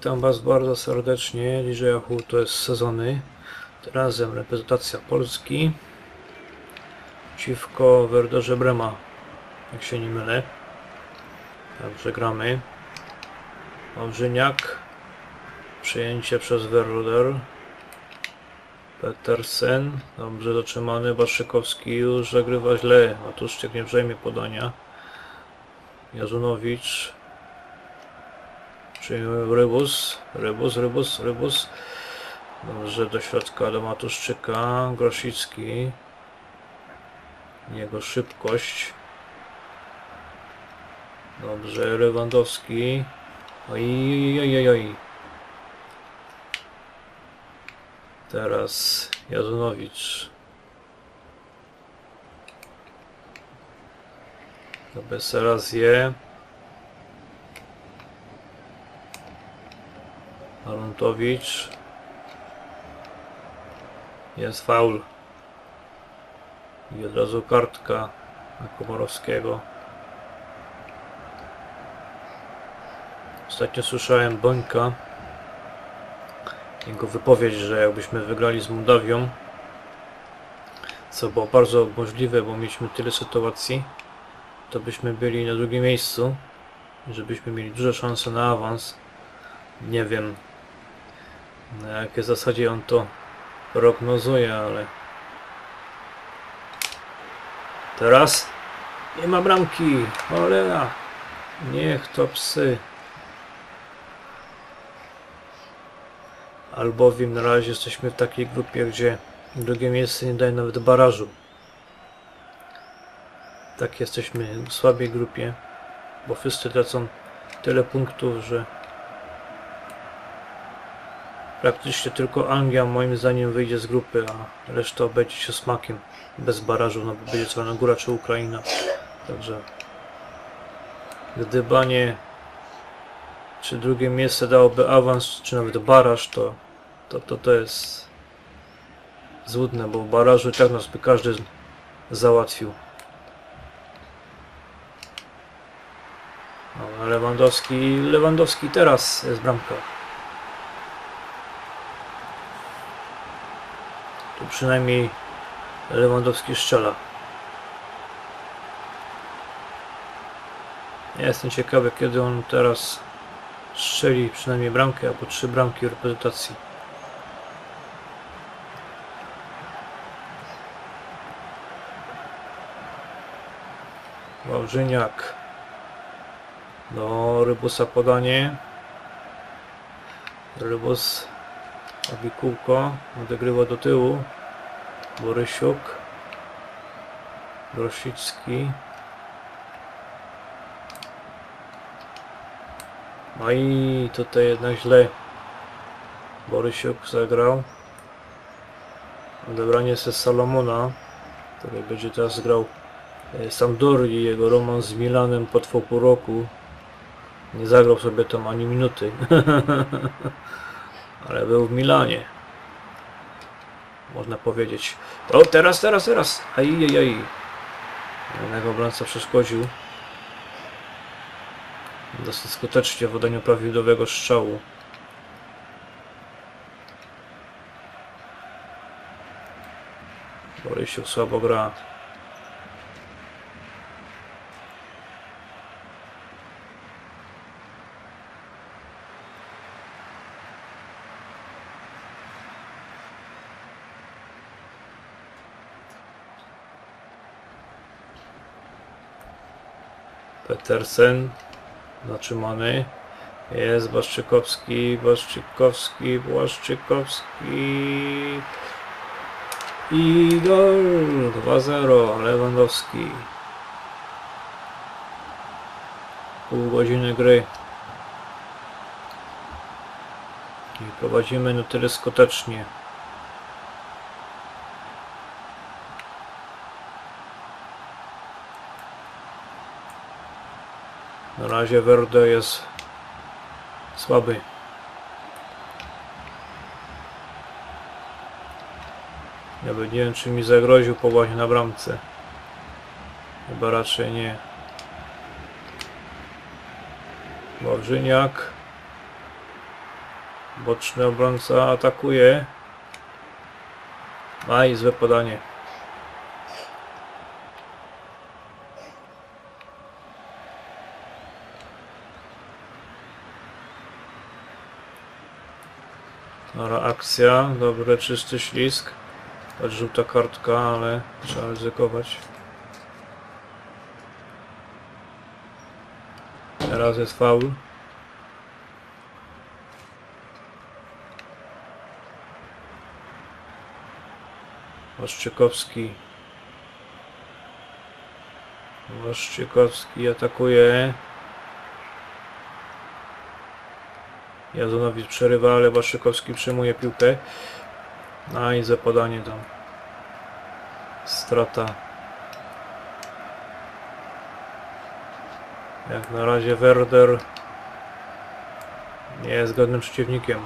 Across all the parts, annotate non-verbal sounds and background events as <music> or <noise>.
Witam Was bardzo serdecznie. DJ Yahoo to jest sezony. Razem reprezentacja Polski przeciwko Werderze Brema, jak się nie mylę. Dobrze gramy. Wawrzyniak. Przyjęcie przez Werder. Petersen. Dobrze dotrzymany. Baszykowski już zagrywa źle. Matuszczyk nie przejmie podania. Jazunowicz. Przyjmuje Rybus, Rybus, Rybus, Rybus. Dobrze, do środka do Matuszczyka, Grosicki. Jego szybkość. Dobrze, Lewandowski. Oj, oj, oj, oj. Teraz Jadunowicz. To bez Aruntowicz. Jest faul. I od razu kartka na Komorowskiego. Ostatnio słyszałem Bońka. Jego wypowiedź, że jakbyśmy wygrali z Mołdawią, co było bardzo możliwe, bo mieliśmy tyle sytuacji, to byśmy byli na drugim miejscu, żebyśmy mieli duże szanse na awans. Nie wiem, na jakiej zasadzie on to prognozuje, ale teraz nie ma bramki, cholera, niech to psy. Albowiem na razie jesteśmy w takiej grupie, gdzie drugie miejsce nie daje nawet barażu. Tak jesteśmy w słabej grupie, bo wszyscy tracą tyle punktów, że Praktycznie tylko Anglia moim zdaniem wyjdzie z grupy, a reszta obejdzie się smakiem. Bez barażu, no bo będzie Czarna Góra czy Ukraina. Także gdybanie czy drugie miejsce dałoby awans, czy nawet baraż, to to, to, to jest złudne, bo w barażu i tak nas by każdy załatwił. No, Lewandowski, Lewandowski teraz jest bramka. Przynajmniej Lewandowski strzela. Ja jestem ciekawy, kiedy on teraz strzeli przynajmniej bramkę albo trzy bramki w reprezentacji. Wałżyniak do Rybusa podanie. Rybus robi kółko, odegrywa do tyłu. Borysiuk. Grosicki. No i tutaj jednak źle Borysiuk zagrał. Odebranie ze Salomona, który będzie teraz grał e, Sampdori, jego romans z Milanem po pół roku. Nie zagrał sobie tam ani minuty. <laughs> Ale był w Milanie. Można powiedzieć. O, teraz, teraz, teraz! Ajajaj. Jednego obrońca przeszkodził. Dosyć skutecznie w wodaniu prawidłowego strzału. Borysiuk słabo gra. Petersen zatrzymany jest Błaszczykowski, Błaszczykowski, Błaszczykowski i gol 2-0 Lewandowski. Pół godziny gry. I prowadzimy na tyle skutecznie Na razie Verde jest słaby. Nawet nie wiem, czy mi zagroził po właśnie na bramce. Chyba raczej nie. Wawrzyniak. Boczny obrońca atakuje. A i złe podanie. Dobra, akcja, dobry, czysty ślisk. Choć żółta kartka, ale trzeba ryzykować. Teraz jest faul. Waszczykowski. Waszczykowski atakuje. Jazunowicz przerywa, ale Waszczykowski przyjmuje piłkę. A i za podanie tam. Strata. Jak na razie Werder nie jest godnym przeciwnikiem.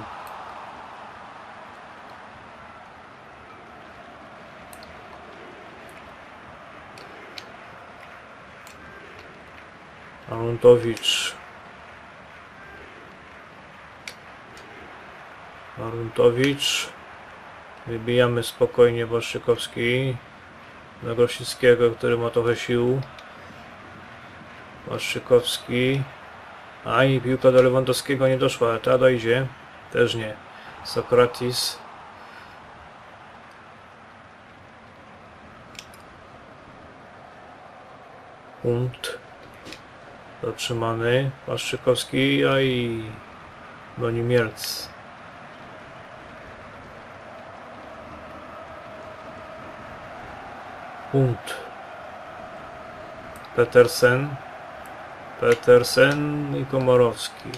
Aruntowicz. Aruntowicz. Wybijamy spokojnie Waszczykowski. Na Grosickiego, który ma trochę sił. Waszczykowski. A i piłka do Lewandowskiego nie doszła, ta dojdzie. Też nie. Sokratis. Punkt. Zatrzymany. Waszczykowski, a i broni Punkt. Petersen. Petersen i Komorowski.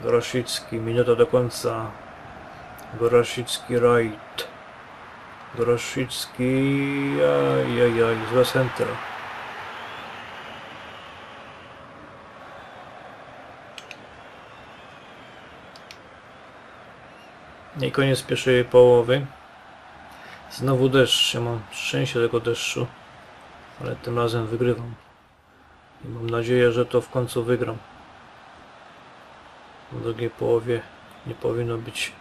Grosicki, minuta do końca. Grosicki right. Grosicki, ajajaj, złe center. I koniec pierwszej połowy. Znowu deszcz, ja mam szczęście tego deszczu, ale tym razem wygrywam. I mam nadzieję, że to w końcu wygram. W drugiej połowie nie powinno być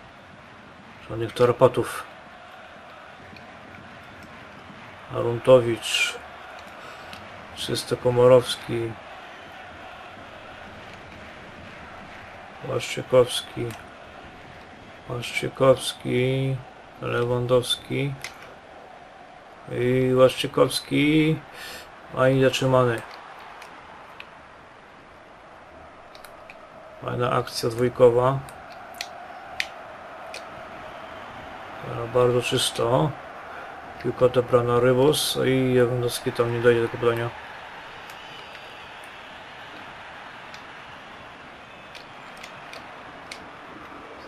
żadnych tarapatów. Aruntowicz, Czysto Komorowski, Łaszczykowski, Łaszczykowski, Lewandowski i Łaszczykowski, a i zatrzymany. Fajna akcja dwójkowa. Bardzo czysto. Piłka odebrana Rybus i Lewandowski tam nie dojdzie do podania.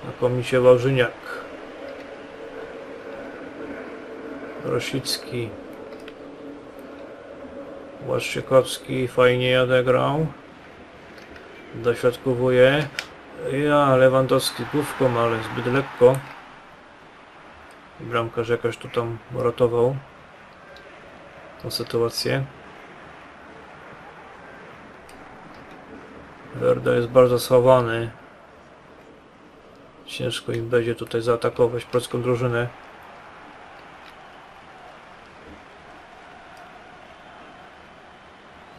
Znakomicie Wawrzyniak. Rosicki. Łaszczykowski fajnie odegrał. Dośrodkowuje. Ja, Lewandowski główką, ale zbyt lekko. Bramkarz jakoś tu tam ratował tą sytuację. Werda jest bardzo schowany. Ciężko im będzie tutaj zaatakować polską drużynę.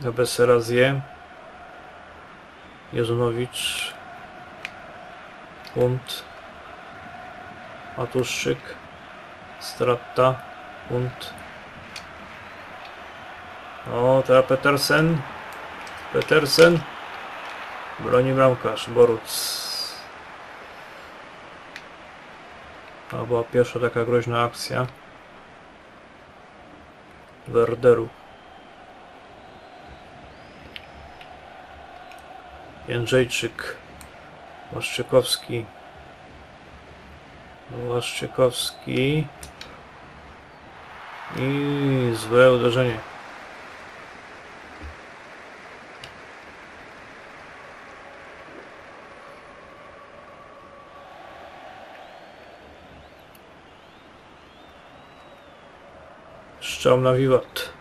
Beserazie. Jezunowicz. Punt. Matuszczyk. Strata. Punt. O, teraz Petersen. Petersen. Broni bramkarz. Boruc. To była pierwsza taka groźna akcja. Werderu. Jędrzejczyk, Łaszczykowski, Łaszczykowski i złe uderzenie. Szczał na wiwat.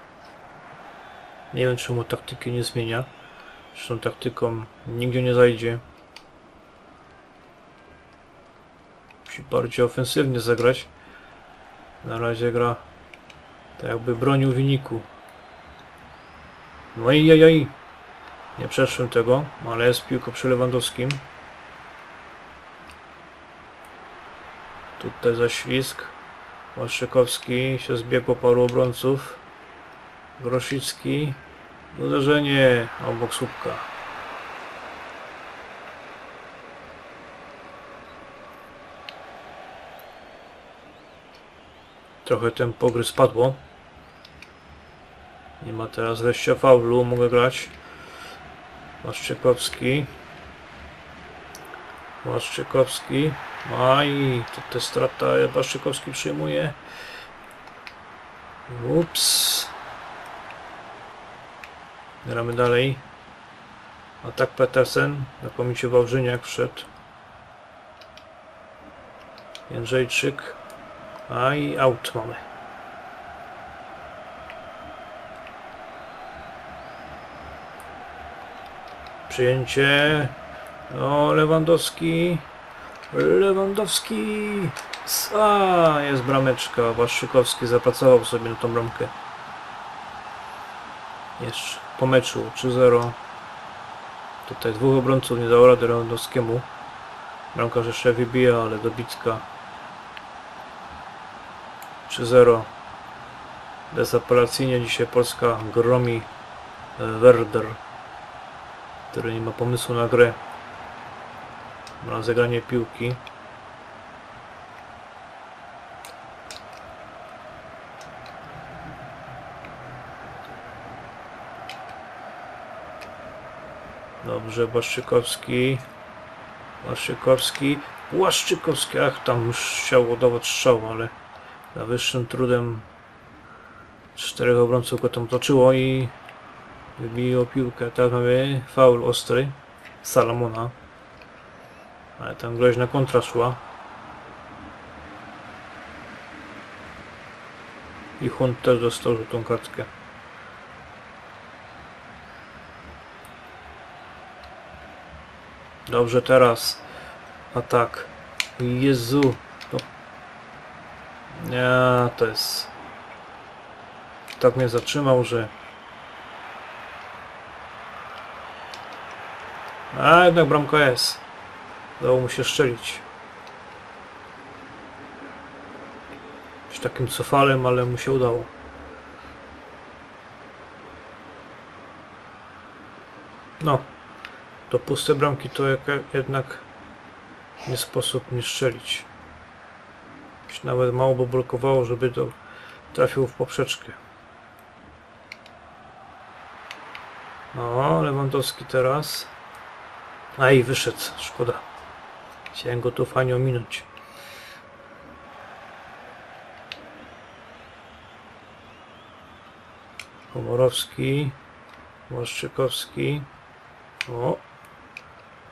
Nie wiem czemu taktyki nie zmienia. Zresztą taktyką nigdzie nie zajdzie. Musi bardziej ofensywnie zagrać. Na razie gra tak jakby bronił wyniku. No i jaj, Nie przeszłem tego, ale jest piłka przy Lewandowskim. Tutaj zaślizg. Łaszczykowski się zbiegło paru obrońców. Grosicki. Uderzenie obok słupka. Trochę tempo gry spadło. Nie ma teraz wejścia faulu, mogę grać. Łaszczykowski. Łaszczykowski. Aj, tutaj strata, Łaszczykowski przyjmuje. Ups. Gramy dalej. Atak Petersen. Znakomicie Wawrzyniak wszedł. Jędrzejczyk. A i out mamy. Przyjęcie. O, Lewandowski. Lewandowski. A, jest brameczka. Waszczykowski zapracował sobie na tą bramkę. Jeszcze po meczu 3-0. Tutaj dwóch obrońców nie dało rady Lewandowskiemu. Bramkarz jeszcze wybija, ale dobitka 3-0. Bezapelacyjnie dzisiaj Polska gromi e, Werder, który nie ma pomysłu na grę. Na zagranie piłki. Dobrze, Błaszczykowski. Błaszczykowski. Błaszczykowski. Ach, tam już chciał strzał, ale za wyższym trudem czterech obrońców go tam toczyło i wybiło piłkę. Teraz mamy faul ostry Salamona. Ale tam groźna kontra szła. I Hunt też dostał żółtą kartkę. Dobrze, teraz atak. Jezu. To... Nie, to jest... Tak mnie zatrzymał, że... A jednak bramka jest. Dało mu się strzelić. Z takim cofalem, ale mu się udało. No. To puste bramki to jednak nie sposób nie strzelić. Nawet mało by blokowało, żeby to trafił w poprzeczkę. O, Lewandowski teraz. A i wyszedł, szkoda. Chciałem go tu fajnie ominąć. Komorowski, Łaszczykowski. O,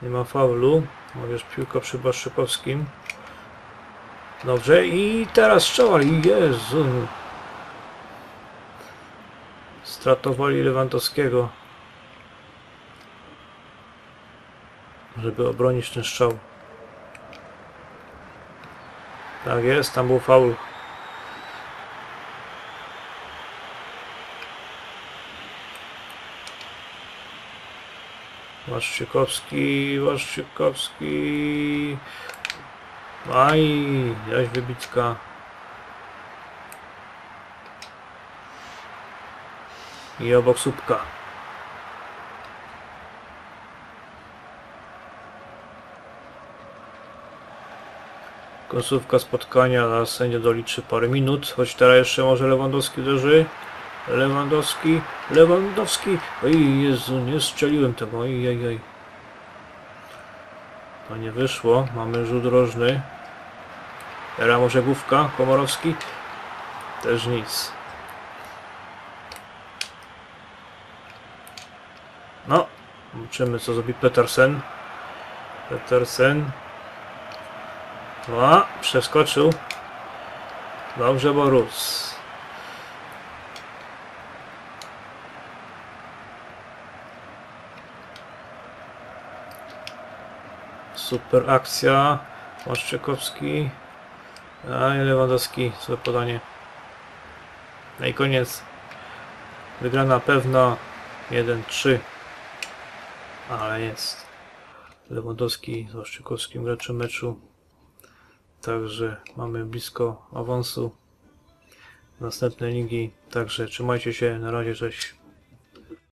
nie ma faulu. Ma wiesz, piłka przy Baszczykowskim. Dobrze, i teraz strzał, Jezu. Stratowali Lewandowskiego. Żeby obronić ten strzał. Tak jest, tam był faul. Łaszczykowski, Łaszczykowski. Aj, jaś wybitka. I obok słupka. Końcówka spotkania, zaraz sędzia doliczy parę minut, choć teraz jeszcze może Lewandowski uderzy. Lewandowski, Lewandowski. Oj Jezu, nie strzeliłem tego. Oj, oj. To nie wyszło. Mamy rzut rożny. Teraz może główka, Komorowski. Też nic. No, zobaczymy co zrobi Petersen. Petersen. O, przeskoczył. Dobrze, Borus. Super akcja. Łaszczykowski. A Lewandowski. Złe podanie. No i koniec. Wygrana pewna. 1-3. Ale jest. Lewandowski z Łaszczykowskim graczem meczu. Także mamy blisko awansu. Następne ligi. Także trzymajcie się. Na razie, cześć.